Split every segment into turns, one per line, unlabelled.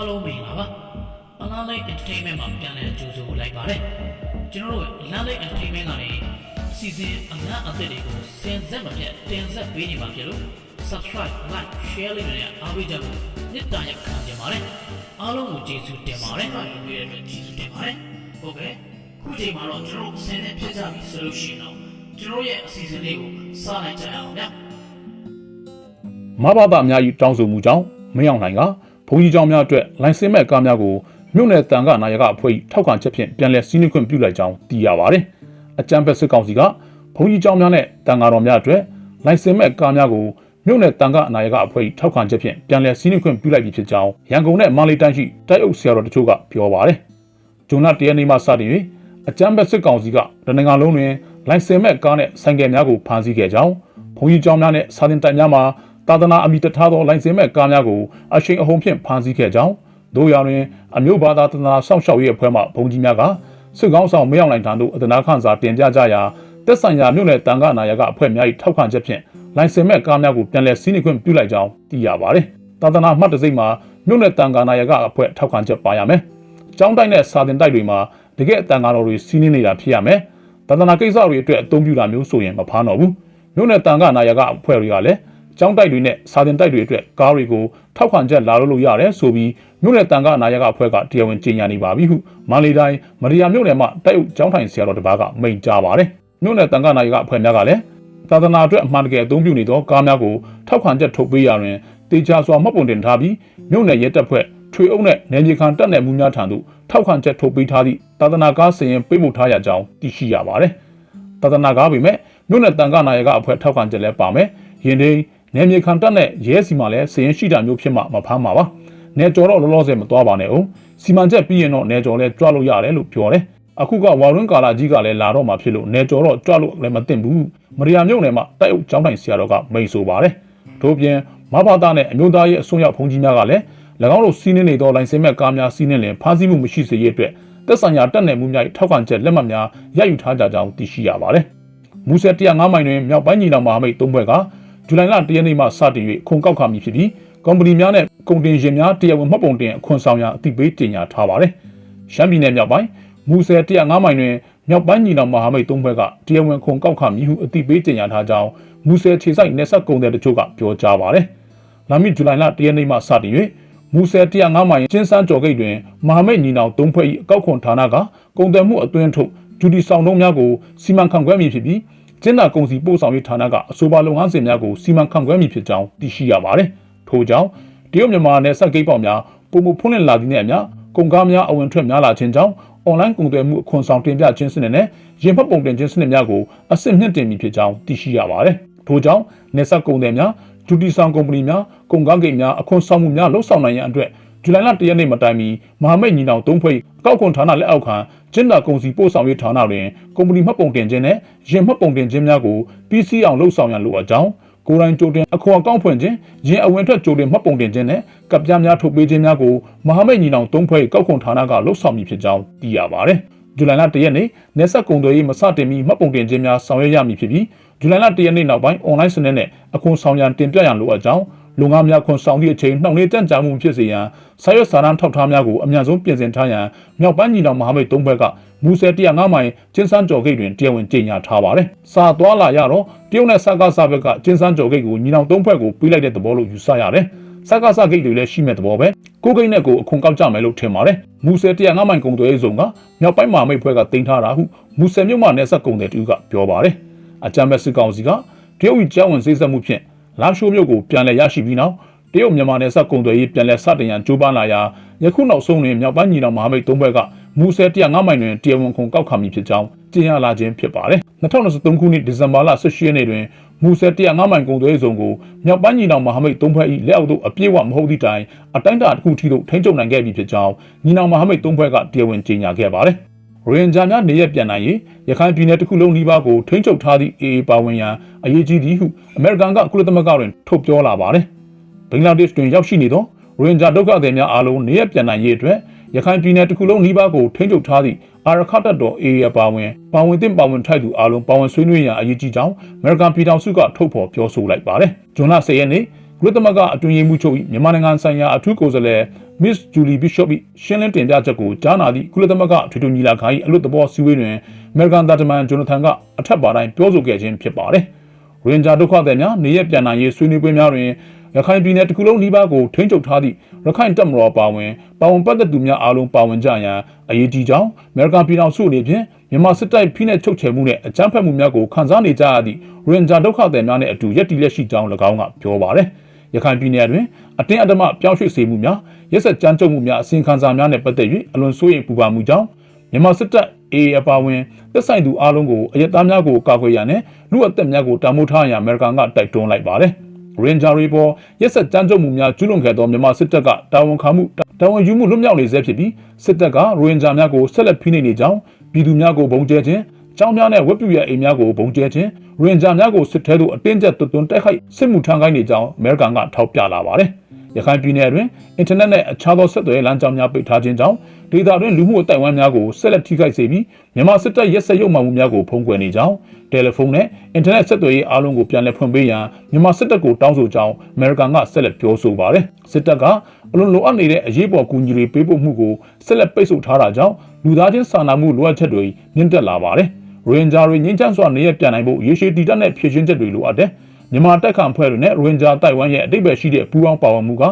အားလုံးမင်္ဂလာပါအလားလိုက် entertainment မှာပြန်လည်ကြိုဆိုလိုက်ပါတယ်ကျွန်တော်တို့အလားလိုက် entertainment ကနေစီစဉ်အလားအသစ်တွေကိုစင်ဆက်မပြတ်တင်ဆက်ပေးနေမှာဖြစ်လို့ subscribe like share လေးတွေနဲ့အားပေးကြဖို့မေတ္တာရက်ခံကြပါတယ်အားလုံးကိုကျေးဇူးတင်ပါတယ်အားလုံးရဲ့အတွက်ကျေးဇူးတင်ပါတယ်ဟုတ်ကဲ့ခုချိန်မှာတော့ကျွန်တော်တို့ဆင်နေဖြစ်ကြပြီဆိုလို့ရှိရင်တော့ကျွန်တော်ရဲ့အစီအစဉ်လေးကိုစလိုက်ကြရအောင်ဗျာ
မဘာသာအများကြီးတောင်းဆိုမှုကြောင့်မင်းအောင်နိုင်က ဘုံကြီးကျောင်းများအတွက်လိုင်စင်မဲ့ကားများကိုမြို့နယ်တန်ခါနာယကအဖွဲ့ကြီးထောက်ခံချက်ဖြင့်ပြန်လည်စီးနှင်းခွင့်ပြုလိုက်ကြောင်းသိရပါတယ်။အကြံဖက်စစ်ကောင်စီကဘုံကြီးကျောင်းများနဲ့တန်ခါတော်များအတွက်လိုင်စင်မဲ့ကားများကိုမြို့နယ်တန်ခါနာယကအဖွဲ့ကြီးထောက်ခံချက်ဖြင့်ပြန်လည်စီးနှင်းခွင့်ပြုလိုက်ပြီဖြစ်ကြောင်းရန်ကုန်နဲ့မန္တလေးတိုင်းရှိတိုက်အုပ်ဆရာတော်တို့ကပြောပါတယ်။ဂျွန်နာတရနေ့မှစတင်၍အကြံဖက်စစ်ကောင်စီကတနင်္ဂနွေလုံးတွင်လိုင်စင်မဲ့ကားနဲ့ဆိုင်ကယ်များကိုဖမ်းဆီးခဲ့ကြောင်းဘုံကြီးကျောင်းများနဲ့စာတင်တိုင်များမှာ သာသနာအမိတထားသောလိုင်စင်မဲ့ကားများကိုအရှိန်အဟုန်ဖြင့်ဖမ်းဆီးခဲ့ကြောင်းတို့ရောင်တွင်အမျိုးဘာသာသနာစောင့်ရှောက်ရေးအဖွဲ့မှဘုံကြီးများကစစ်ကောင်းဆောင်မရောက်နိုင်တန်တို့အဒနာခန့်စာတင်ပြကြရာတက်ဆိုင်ရာမြို့နယ်တန်ခါနာယကအဖွဲ့များ၏ထောက်ခံချက်ဖြင့်လိုင်စင်မဲ့ကားများကိုပြန်လည်စီးနှင်ခွင့်ပြုလိုက်ကြောင်းသိရပါတယ်။သာသနာမှတ်တစိမ့်မှာမြို့နယ်တန်ခါနာယကအဖွဲ့ထောက်ခံချက်ပါရမယ်။ကျောင်းတိုက်နဲ့စာတင်တိုက်တွေမှာတကယ်တန်ခါတော်တွေစီးနှင်းနေတာဖြစ်ရမယ်။သာသနာကိစ္စတွေအတွက်အသုံးပြုတာမျိုးဆိုရင်မဖားတော့ဘူး။မြို့နယ်တန်ခါနာယကအဖွဲ့တွေကလည်း ကျောင်းတိုက်တွေနဲ့စာတင်တိုက်တွေအတွက်ကားတွေကိုထောက်ခံချက်လာလို့လို့ရတယ်ဆိုပြီးမြို့နယ်တန်ခါနာယကအဖွဲ့ကတရားဝင်ကြေညာနေပါပြီဟုမန္တလေးတိုင်းမရိယာမြို့နယ်မှာတိုက်အုပ်ကျောင်းထိုင်ဆရာတော်တစ်ပါးကမိန့်ကြားပါတယ်မြို့နယ်တန်ခါနာယကအဖွဲ့များကလည်းသာသနာအတွက်အမှန်တကယ်အသုံးပြုနေသောကားများကိုထောက်ခံချက်ထုတ်ပေးရတွင်တေချာစွာမှတ်ပုံတင်ထားပြီးမြို့နယ်ရဲတပ်ဖွဲ့ထွေအုပ်နဲ့နယ်မြေခံတပ်နယ်မှုများထံသို့ထောက်ခံချက်ထုတ်ပေးထားသည့်သာသနာကားစည်ရင်ပေးမှုထားရကြောင်းသိရှိရပါတယ်သာသနာကားပေမဲ့မြို့နယ်တန်ခါနာယကအဖွဲ့ထောက်ခံချက်လည်းပါမယ်ယင်းဒီန ယ်မြေခံတပ်နဲ့ရဲစီမှာလည်းစည်ရင်ရှိတာမျိုးဖြစ်မှမဖမ်းပါပါ။နယ်ကျော်တော့လောလောဆယ်မသွားပါနဲ့အောင်။စီမံချက်ပြီးရင်တော့နယ်ကျော်လည်းကြွလို့ရတယ်လို့ပြောတယ်။အခုကဝါရွန်းကာလာကြီးကလည်းလာတော့မှဖြစ်လို့နယ်ကျော်တော့ကြွလို့လည်းမသိဘူး။မရိယာမြုပ်နယ်မှာတိုက်အုပ်ကျောင်းတိုင်ဆရာတော်ကမိန်ဆိုပါတယ်။တို့ပြင်မဘာသာနဲ့အမျိုးသားရေးအစွန်းရောက်ဘုံကြီးများကလည်း၎င်းတို့စီးနှင်းနေသောလိုင်စင်မဲ့ကားများစီးနှင်းလင်ဖမ်းဆီးမှုမရှိစေရတဲ့အတွက်သက်ဆိုင်ရာတပ်နယ်မှုများထောက်ခံချက်လက်မှတ်များရယူထားကြကြောင်းသိရှိရပါတယ်။မူဆယ်105မိုင်တွင်မြောက်ပိုင်းညီနောင်မဟာမိတ်၃ဘွဲ့က ဇူလိုင်လ၁ရက်နေ့မှစတင်၍ခွန်ကောက်ခါမည်ဖြစ်ပြီးကုမ္ပဏီများနဲ့ကုန်တင်ယာဉ်များတရားဝင်မှတ်ပုံတင်အခွန်ဆောင်ရာအသိပေးတင်ညာထားပါတယ်။ရှမ်းပြည်နယ်မြောက်ပိုင်းမူဆယ်105မိုင်တွင်မြောက်ပိုင်းညီနောင်မဟာမိတ်၃ဘွဲ့ကတရားဝင်ခွန်ကောက်ခါမည်ဟုအသိပေးတင်ညာထားကြောင်းမူဆယ်ခြေဆိုင်နေဆက်ကုန်တဲ့တချို့ကပြောကြားပါတယ်။လာမည့်ဇူလိုင်လ၁ရက်နေ့မှစတင်၍မူဆယ်105မိုင်ကျင်းစန်းကြော်ဂိတ်တွင်မဟာမိတ်ညီနောင်၃ဖွဲ့၏အကောက်ခွန်ဌာနကကုန်တယ်မှုအသွင်းထုတ်ဂျူဒီဆောင်တုံးများကိုစီမံခန့်ခွဲမည်ဖြစ်ပြီး ကျင်းနာကုံစီပို့ဆောင်ရေးဌာနကအဆိုပါလုပ်ငန်းစဉ်များကိုစီမံခန့်ခွဲမည်ဖြစ်ကြောင်းသိရှိရပါတယ်။ထို့ကြောင့်တရုတ်မြန်မာနယ်စပ်ဂိတ်ပေါက်များပုံမှုဖွင့်လှစ်လာသည့်နဲ့အမျှကုန်ကားများအဝင်ထွက်များလာခြင်းကြောင့်အွန်လိုင်းကုန်သွယ်မှုအခွန်ဆောင်တင်ပြခြင်းစနစ်နဲ့ရင်ဖတ်ပုံတင်ခြင်းစနစ်များကိုအစစ်မြင့်တင်မည်ဖြစ်ကြောင်းသိရှိရပါတယ်။ထို့ကြောင့်နယ်စပ်ကုန်သည်များဒူတီဆောင်ကုမ္ပဏီများကုန်ကားဂိတ်များအခွန်ဆောင်မှုများလှုပ်ဆောင်နိုင်ရန်အတွက်ဇူလိုင်လ၁ရက်နေ့မတိုင်မီမဟာမိတ်ညီနောင်၃ဖွဲ့အကောက်ခွန်ဌာနလက်အောက်ခံ ကျင်းတာကုန်စီပို့ဆောင်ရေးဌာနတွင်ကုမ္ပဏီမှတ်ပုံတင်ခြင်းနဲ့ရင်မှတ်ပုံတင်ခြင်းများကိုပြီးစီးအောင်လှုပ်ဆောင်ရန်လိုအပ်ကြောင်းကိုယ်တိုင်ကြိုတင်အခွန်အကောင့်ဖွင့်ခြင်းရင်အဝင်ထွက်ကြိုတင်မှတ်ပုံတင်ခြင်းနဲ့ကပ်ပြားများထုတ်ပေးခြင်းများကိုမဟာမိတ်ညီနောင်၃ဖွဲ့ကောက်ခွန်ဌာနကလှုပ်ဆောင်မည်ဖြစ်ကြောင်းသိရပါတယ်။ဇူလိုင်လ၁ရက်နေ့နေဆက်ကုံသွေးရေးမစတင်မီမှတ်ပုံတင်ခြင်းများဆောင်ရွက်ရမည်ဖြစ်ပြီးဇူလိုင်လ၁ရက်နေ့နောက်ပိုင်းအွန်လိုင်းစနစ်နဲ့အခွန်ဆောင်ရန်တင်ပြရန်လိုအပ်ကြောင်း လူငါများခွန်ဆောင်သည့်အချိန်နှောင့်နှေးကြံ့ကြာမှုဖြစ်စေရန်စာရွက်စာတမ်းထောက်ထားများကိုအများဆုံးပြင်ဆင်ထားရန်မြောက်ပိုင်းညီနောင်မဟာမိတ်၃ဘက်ကမူဆယ်105မိုင်ကျင်းစန်းကြော်ဂိတ်တွင်တရားဝင်ကြေညာထားပါတယ်။စာသွားလာရတော့တရုတ်နဲ့စကားစာဘက်ကကျင်းစန်းကြော်ဂိတ်ကိုညီနောင်၃ဘက်ကိုပေးလိုက်တဲ့သဘောလို့ယူဆရတယ်။စကားစာဂိတ်တွေလည်းရှိမဲ့သဘောပဲ။ကိုဂိတ်နဲ့ကိုအခွန်ကောက်ကြမယ်လို့ထင်ပါတယ်။မူဆယ်105မိုင်ကုံသွဲရေးစုံကမြောက်ပိုင်းမဟာမိတ်ဘက်ကတင်ထားတာဟုမူဆယ်မြို့မှာနယ်ဆက်ကုံတဲ့တူကပြောပါတယ်။အကြံမဲ့စစ်ကောင်စီကတရုတ်ကြီးကြောင်းဝင်စိစက်မှုဖြင့် လာရှိုးမြို့ကိုပြန်လည်ရရှိပြီးနောက်တရုတ်မြန်မာနယ်စပ်ကုန်သွယ်ရေးပြန်လည်စတင်ရန်ကြိုးပမ်းလာရာယခုနောက်ဆုံးတွင်မြောက်ပိုင်းညီနောင်မဟာမိတ်၃ဘက်ကမူဆယ်105မိုင်တွင်တရားဝင်ခုံကောက်ခါမည်ဖြစ်ကြောင်းကြေညာလာခြင်းဖြစ်ပါတယ်။2023ခုနှစ်ဒီဇင်ဘာလ18ရက်နေ့တွင်မူဆယ်105မိုင်ကုန်သွယ်ရေးဇုံကိုမြောက်ပိုင်းညီနောင်မဟာမိတ်၃ဘက်၏လက်အောက်သို့အပြည့်အဝမဟုတ်သည့်တိုင်အတိုင်းအတာတစ်ခုထိသို့ထိန်းချုပ်နိုင်ခဲ့ပြီဖြစ်ကြောင်းညီနောင်မဟာမိတ်၃ဘက်ကတရားဝင်ကြေညာခဲ့ပါတယ်။ ရိုရင်ဂျာများနေရပြန်နိုင်ရေးရခိုင်ပြည်နယ်တစ်ခုလုံးနှီးပါးကိုထိန်းချုပ်ထားသည့် AA ပါဝင်ရန်အရေးကြီးသည်ဟုအမေရိကန်ကကုလသမဂ္ဂတွင်ထုတ်ပြောလာပါတယ်။ဘင်္ဂလားဒေ့ရှ်တွင်ရောက်ရှိနေသောရိုဟင်ဂျာဒုက္ခသည်များအားလုံးနေရပြန်နိုင်ရေးအတွက်ရခိုင်ပြည်နယ်တစ်ခုလုံးနှီးပါးကိုထိန်းချုပ်ထားသည့်အာရခတ်တပ်တော် AA အပါဝင်ပါဝင်သင့်ပါဝင်ထိုက်သူအားလုံးပါဝင်ဆွေးနွေးရန်အရေးကြီးကြောင်းအမေရိကန်ပြည်ထောင်စုကထုတ်ဖော်ပြောဆိုလိုက်ပါတယ်။ဇွန်လ10ရက်နေ့ ကုလသမဂ္ဂအတွင်းရေးမှူးချုပ်၏မြန်မာနိုင်ငံဆိုင်ရာအထူးကိုယ်စားလှယ် Miss Julie Bishop ၏ရှင်းလင်းတင်ပြချက်ကိုကြားနာသည့်ကုလသမဂ္ဂထွေထွေညီလာခံ၏အလွတ်သဘောစည်းဝေးတွင်အမေရိကန်သားတမန်ဂျိုနာသန်ကအထက်ပါတိုင်းပြောဆိုခဲ့ခြင်းဖြစ်ပါတယ်။ရင်ဂျာဒုက္ခသည်များနေရပြန်နိုင်ရေးဆွေးနွေးပွဲများတွင်ရခိုင်ပြည်နယ်တစ်ခုလုံးနှီးပါးကိုထိန်းချုပ်ထားသည့်ရခိုင်တပ်မတော်ပါဝင်ပါဝင်ပတ်သက်သူများအားလုံးပါဝင်ကြရန်အရေးကြီးကြောင်းအမေရိကန်ပြည်ထောင်စုအနေဖြင့်မြန်မာစစ်တပ်ဖိနှိပ်ချုပ်ချယ်မှုနဲ့အကြမ်းဖက်မှုများကိုခံစားနေကြရသည့်ရင်ဂျာဒုက္ခသည်များနဲ့အတူရက်တီလက်ရှိကြောင်း၎င်းကပြောပါတယ်။ ရခိုင်ပြည်နယ်တွင်အတင်းအဓမ္မပြောင်းရွှေ့စေမှုများရက်ဆက်ကြမ်းကြုတ်မှုများအစီရင်ခံစာများနဲ့ပတ်သက်၍အလွန်စိုးရိမ်ပူပန်မှုကြောင့်မြန်မာစစ်တပ် AA အပါအဝင်သက်ဆိုင်သူအားလုံးကိုအယက်သားများကိုကာကွယ်ရန်နဲ့လူအသက်များကိုတာမိုးထားရန်အမေရိကန်ကတိုက်တွန်းလိုက်ပါတယ်။ Ranger တွေပေါ်ရက်ဆက်ကြမ်းကြုတ်မှုများကျူးလွန်ခဲ့သောမြန်မာစစ်တပ်ကတာဝန်ခံမှုတာဝန်ယူမှုလွတ်မြောက်နေဆဲဖြစ်ပြီးစစ်တပ်က Ranger များကိုဆက်လက်ဖိနှိပ်နေကြောင်းပြည်သူများကိုဘုံကျဲခြင်း ကျောင်းများနဲ့ဝက်ပြူရဲ့အိမ်များကိုဘုံကျဲခြင်းရင်ဂျာများကိုစစ်ထဲသို့အတင်းကျပ်တွတွန်းတိုက်ခိုက်စစ်မှုထမ်းခိုင်းနေကြောင်းအမေရိကန်ကထောက်ပြလာပါတယ်။ရခိုင်ပြည်နယ်တွင်အင်တာနက်နဲ့အခြားသောဆက်သွယ်လမ်းကြောင်းများပိတ်ထားခြင်းကြောင့်ဒေသတွင်လူမှုအတိုင်းအဝန်းများကိုဆက်လက်ထိခိုက်စေပြီးမြန်မာစစ်တပ်ရက်စက်ရုပ်မှန်မှုများကိုဖုံးကွယ်နေကြောင်းတယ်လီဖုန်းနဲ့အင်တာနက်ဆက်သွယ်ရေးအားလုံးကိုပြန်လည်ဖွင့်ပေးရန်မြန်မာစစ်တပ်ကိုတောင်းဆိုကြောင်းအမေရိကန်ကဆက်လက်ပြောဆိုပါတယ်။စစ်တပ်ကအလွန်လိုအပ်နေတဲ့အရေးပေါ်ကူညီတွေပေးပို့မှုကိုဆက်လက်ပိတ်ဆို့ထားတာကြောင့်လူသားချင်းစာနာမှုလိုအပ်ချက်တွေမြင့်တက်လာပါတယ်။ ရိုဟင်ဂျာတွေငင်းချမ်းစွာနေရပြန်နိုင်ဖို့ရေရှည်တည်တတ်တဲ့ဖြည့်ချင်းချက်တွေလိုအပ်တယ်။မြန်မာတိုက်ခံဖွဲ့တွေနဲ့ရိုဟင်ဂျာတိုင်ဝမ်ရဲ့အတိတ်ပဲရှိတဲ့ပူးပေါင်းပါဝင်မှုက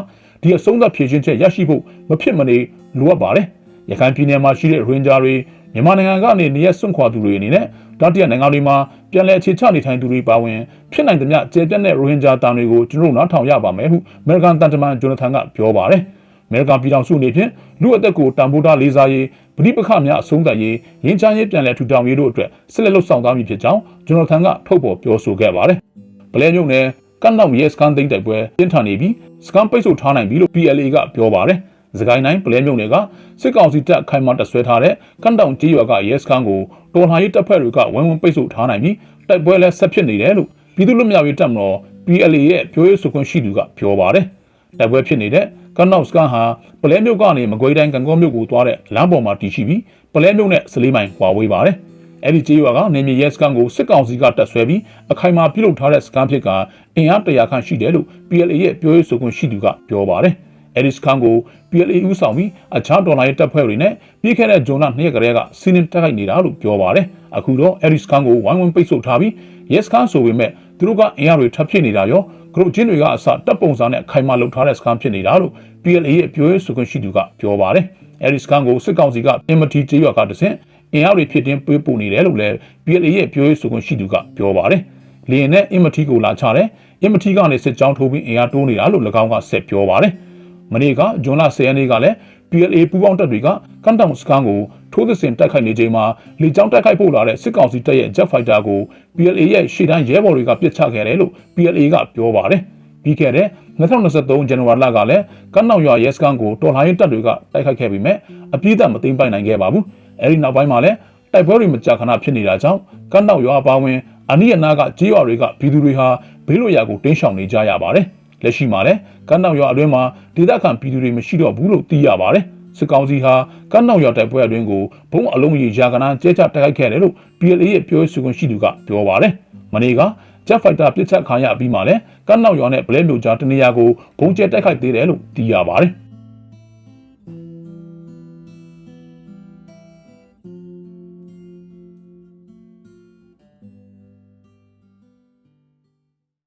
ဒီအဆုံးသတ်ဖြည့်ချင်းချက်ရရှိဖို့မဖြစ်မနေလိုအပ်ပါတယ်။ရခိုင်ပြည်နယ်မှာရှိတဲ့ရိုဟင်ဂျာတွေမြန်မာနိုင်ငံကနေနေရစွန့်ခွာသူတွေအနေနဲ့တတိယနိုင်ငံတွေမှာပြန်လည်အခြေချနေထိုင်သူတွေပါဝင်ဖြစ်နိုင်သမျှကျေပြတ်တဲ့ရိုဟင်ဂျာတန်တွေကိုကျွန်တော်တို့နားထောင်ရပါမယ်ဟုအမေရိကန်တန်တမန်ဂျိုနာသန်ကပြောပါတယ်။အမေရိကန်ပြည်ထောင်စုအနေဖြင့်လူအသက်ကိုတန်ဖိုးထားလေးစားရေး ပဋိပက္ခများအဆုံးသတ်ရေးရင်းချမ်းရေးပြန်လည်ထူထောင်ရေးတို့အတွက်ဆက်လက်လှုပ်ဆောင်သွားမည်ဖြစ်ကြောင်းဂျွန်နယ်သန်ကထုတ်ဖော်ပြောဆိုခဲ့ပါတယ်။ပလဲညုံနဲ့ကန့်နောက်ရဲစကန်သိမ်းတိုက်ပွဲပြင်းထန်နေပြီးစကန်ပိတ်ဆို့ထားနိုင်ပြီလို့ PLA ကပြောပါတယ်။စကိုင်းတိုင်းပလဲမြုံတွေကစစ်ကောင်စီတပ်ခိုင်မာတဆွဲထားတဲ့ကန့်တောင်ကြီးရွာကရဲစခန်းကိုတော်လှန်ရေးတပ်ဖွဲ့တွေကဝိုင်းဝန်းပိတ်ဆို့ထားနိုင်ပြီးတိုက်ပွဲလည်းဆက်ဖြစ်နေတယ်လို့ပြည်သူ့လူမျိုးရေးတပ်မတော် PLA ရဲ့ပြောရေးဆိုခွင့်ရှိသူကပြောပါတယ်။တိုက်ပွဲဖြစ်နေတဲ့ ကနောက်စကန်ဟာပလဲမြုပ်ကနေမကွေးတိုင်းကံကောမြို့ကိုသွားတဲ့လမ်းပေါ်မှာတည်ရှိပြီးပလဲမြုပ်နဲ့စလေးမိုင်ကွာဝေးပါတယ်။အဲ့ဒီကျေးရွာကနေမြေရဲစကန်ကိုစစ်ကောင်စီကတပ်ဆွဲပြီးအခိုင်အမာပြုလုပ်ထားတဲ့စကန်ဖြစ်ကအင်အားတရာခန့်ရှိတယ်လို့ PLA ရဲ့ပြောရေးဆိုခွင့်ရှိသူကပြောပါတယ်။အဲ့ဒီစကန်ကို PLA ဦးဆောင်ပြီးအခြားဒေါ်လာရေးတပ်ဖွဲ့တွေနဲ့ပြီးခဲ့တဲ့ဂျွန်လ2ရက်ကလေးကစီးနင်းတိုက်ခိုက်နေတာလို့ပြောပါတယ်။အခုတော့အဲ့ဒီစကန်ကိုဝိုင်းဝန်းပိတ်ဆို့ထားပြီးရဲစကန်ဆိုပေမဲ့သူတို့ကအင်အားတွေထပ်ဖြစ်နေတာရော ဂရုချင်းတွေကအစတပ်ပုံစံနဲ့ခိုင်မာလုပ်ထားတဲ့စကန်ဖြစ်နေတာလို့ PLA ရဲ့ပြောရေးဆိုခွင့်ရှိသူကပြောပါတယ်။အဲဒီစကန်ကိုစစ်ကောင်စီကအင်မတီကျေးရွာကတဆင့်အင်အားတွေဖြစ်တင်းပေးပို့နေတယ်လို့လည်း PLA ရဲ့ပြောရေးဆိုခွင့်ရှိသူကပြောပါတယ်။လင်းနဲ့အင်မတီကိုလာချတယ်။အင်မတီကနေစစ်ကြောင်းထိုးပြီးအင်အားတိုးနေတာလို့၎င်းကဆက်ပြောပါတယ်။မနေ့ကဂျွန်လ10ရက်နေ့ကလည်း PLA ပူးပေါင်းတပ်တွေကကန်တောင်စကန်ကိုထိုးသစ်စင်တိုက်ခိုက်နေချိန်မှာလေကြောင်းတိုက်ခိုက်ဖို့လာတဲ့စစ်ကောင်စီတပ်ရဲ့ Jet Fighter ကို PLA ရဲ့ရှေ့တန်းရဲဘော်တွေကပစ်ချခဲ့တယ်လို့ PLA ကပြောပါတယ်။ပြီးခဲ့တဲ့2023ဇန်နဝါရီလကလည်းကမ်းနောက်ရွာရဲစခန်းကိုတော်လှန်ရေးတပ်တွေကတိုက်ခိုက်ခဲ့ပြီးမြဲအပြည့်အစုံမသိမ်းပိုက်နိုင်ခဲ့ပါဘူး။အဲဒီနောက်ပိုင်းမှာလည်းတိုက်ပွဲတွေမကြာခဏဖြစ်နေတာကြောင့်ကမ်းနောက်ရွာအပါဝင်အနီးအနားကကြေးရွာတွေကပြည်သူတွေဟာဘေးလွတ်ရာကိုတင်းရှောင်နေကြရပါတယ်။ လက်ရှိမှာလည်းကမ်းနောက်ရွာအတွင်းမှာဒေသခံပြည်သူတွေမရှိတော့ဘူးလို့သိရပါတယ်။စစ်ကောင်စီဟာကမ်းနောက်ရွာတိုက်ပွဲအတွင်းကိုဘုံအလုံးကြီးရာကနာကျဲချတိုက်ခိုက်ခဲ့တယ်လို့ PLA ရဲ့ပြောရေးဆိုခွင့်ရှိသူကပြောပါတယ်။မနေ့က Jet Fighter ပစ်ချက်ခံရပြီးမှလည်းကမ်းနောက်ရွာနဲ့ဗလဲမျိုးကြားတနေရာကိုဘုံကျဲတိုက်ခိုက်သေးတယ်လို့သိရပါတယ်။